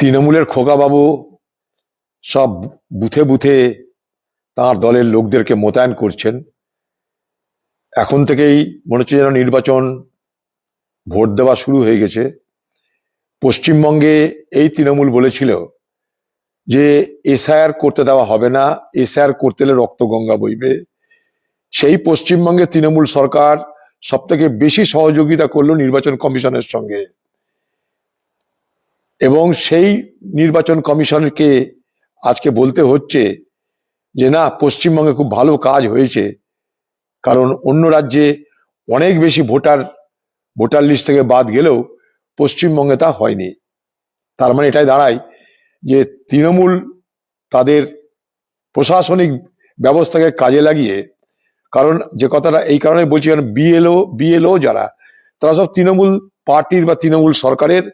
তৃণমূলের খোকাবাবু সব বুথে বুথে তার দলের লোকদেরকে মোতায়েন করছেন। এখন থেকেই মনে হচ্ছে যেন নির্বাচন ভোট দেওয়া শুরু হয়ে গেছে। পশ্চিমবঙ্গে এই তৃণমূল বলেছিল যে এসআইআর করতে দেওয়া হবে না, এসআইআর করতে হলে রক্তগঙ্গা বইবে। সেই পশ্চিমবঙ্গে তৃণমূল সরকার সব থেকে বেশি সহযোগিতা করল নির্বাচন কমিশনের সঙ্গে। এবং সেই নির্বাচন কমিশনকে আজকে বলতে হচ্ছে যে না, পশ্চিমবঙ্গে খুব ভালো কাজ হয়েছে। কারণ অন্য রাজ্যে অনেক বেশি ভোটার ভোটার লিস্ট থেকে বাদ গেলেও পশ্চিমবঙ্গে তা হয়নি। তার মানে এটাই দাঁড়ায় যে তৃণমূল তাদের প্রশাসনিক ব্যবস্থাকে কাজে লাগিয়ে, কারণ যে কথাটা এই কারণে বলছি, কারণ বিএলও বিএলও যারা, তারা সব তৃণমূল পার্টির বা তৃণমূল সরকারের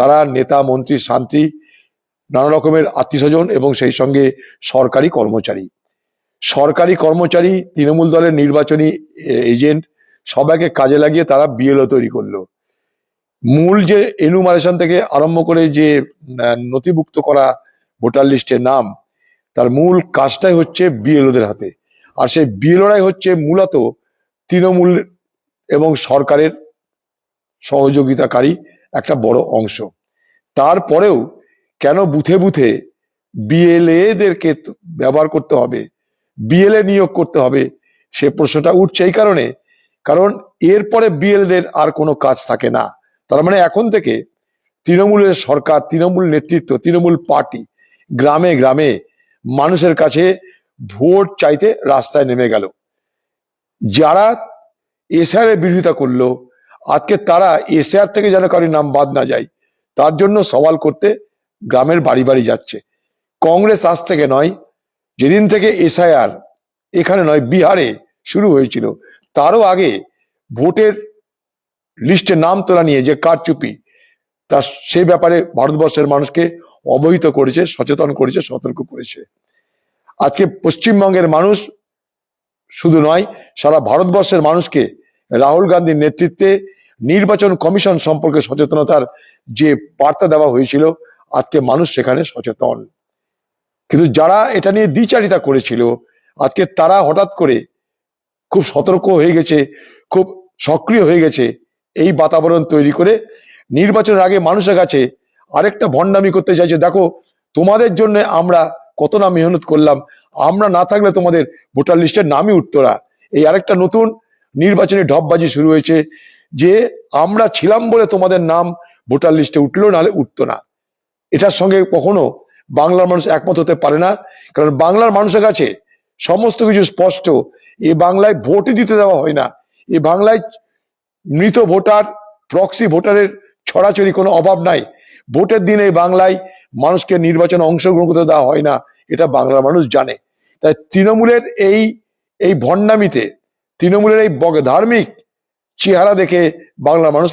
তারা নেতা, মন্ত্রী, শান্তি, নানা রকমের আত্মীয় স্বজন এবং সেই সঙ্গে সরকারি কর্মচারী। সরকারি কর্মচারী, তৃণমূল দলের নির্বাচনী এজেন্ট, সবাইকে কাজে লাগিয়ে তারা বিএলও তৈরি করল। মূল যে এনুমারেশন থেকে আরম্ভ করে যে নথিভুক্ত করা ভোটার লিস্টের নাম, তার মূল কাজটাই হচ্ছে বিএলওদের হাতে। আর সেই বিএলওরাই হচ্ছে মূলত তৃণমূল এবং সরকারের সহযোগিতাকারী একটা বড় অংশ। তারপরেও কেন বুথে বুথে বিএলএদেরকে ব্যবহার করতে হবে, বিএলএ নিয়োগ করতে হবে, সে প্রশ্নটা উঠছে এই কারণে। কারণ এরপরে বিএলদের আর কোনো কাজ থাকে না। তার মানে এখন থেকে তৃণমূলের সরকার, তৃণমূল নেতৃত্ব, তৃণমূল পার্টি গ্রামে গ্রামে মানুষের কাছে ভোট চাইতে রাস্তায় নেমে গেল। যারা এসআর বিরোধিতা করল আজকে তারা এসআর থেকে যেন কারোর নাম বাদ না যায়, তার জন্য সওয়াল করতে গ্রামের বাড়ি বাড়ি যাচ্ছে। কংগ্রেস আজ থেকে নয়, যেদিন থেকে এসআইআর এখানে নয়, বিহারে শুরু হয়েছিল, তারও আগে ভোটের লিস্টে নাম তোলা নিয়ে যে কারচুপি, তা সেই ব্যাপারে ভারতবর্ষের মানুষকে অবহিত করেছে, সচেতন করেছে, সতর্ক করেছে। আজকে পশ্চিমবঙ্গের মানুষ শুধু নয়, সারা ভারতবর্ষের মানুষকে রাহুল গান্ধীর নেতৃত্বে নির্বাচন কমিশন সম্পর্কে সচেতনতার যে বার্তা দেওয়া হয়েছিল, আজকে মানুষ সেখানে সচেতন। কিন্তু যারা এটা নিয়ে দ্বিচারিতা করেছিল, আজকে তারা হঠাৎ করে খুব সতর্ক হয়ে গেছে, খুব সক্রিয় হয়ে গেছে এই বাতাবরণ তৈরি করে। নির্বাচনের আগে মানুষের কাছে আরেকটা ভণ্ডামি করতে চাইছে, দেখো, তোমাদের জন্য আমরা কত না মেহনত করলাম, আমরা না থাকলে তোমাদের ভোটার লিস্টের নামই উঠতো না। এই আরেকটা নতুন নির্বাচনী ঢপবাজি শুরু হয়েছে। যে আমরা ছিলাম বলে তোমাদের নাম ভোটার লিস্টে উঠল, নাহলে উঠতো না। এটার সঙ্গে কখনো বাংলার মানুষ একমত হতে পারে না, কারণ বাংলার মানুষের কাছে সমস্ত কিছু স্পষ্ট। এ বাংলায় ভোটই দিতে দেওয়া হয় না। এ বাংলায় মৃত ভোটার প্রক্সি ভোটারের ছড়াছড়ি কোনো অভাব নাই। ভোটের দিনে এই বাংলায় মানুষকে নির্বাচনে অংশগ্রহণ করতে দেওয়া হয় না, এটা বাংলার মানুষ জানে। তাই তৃণমূলের এই এই ভণ্ডামিতে, তৃণমূলের এই ধার্মিক চেহারা দেখে বাংলার মানুষ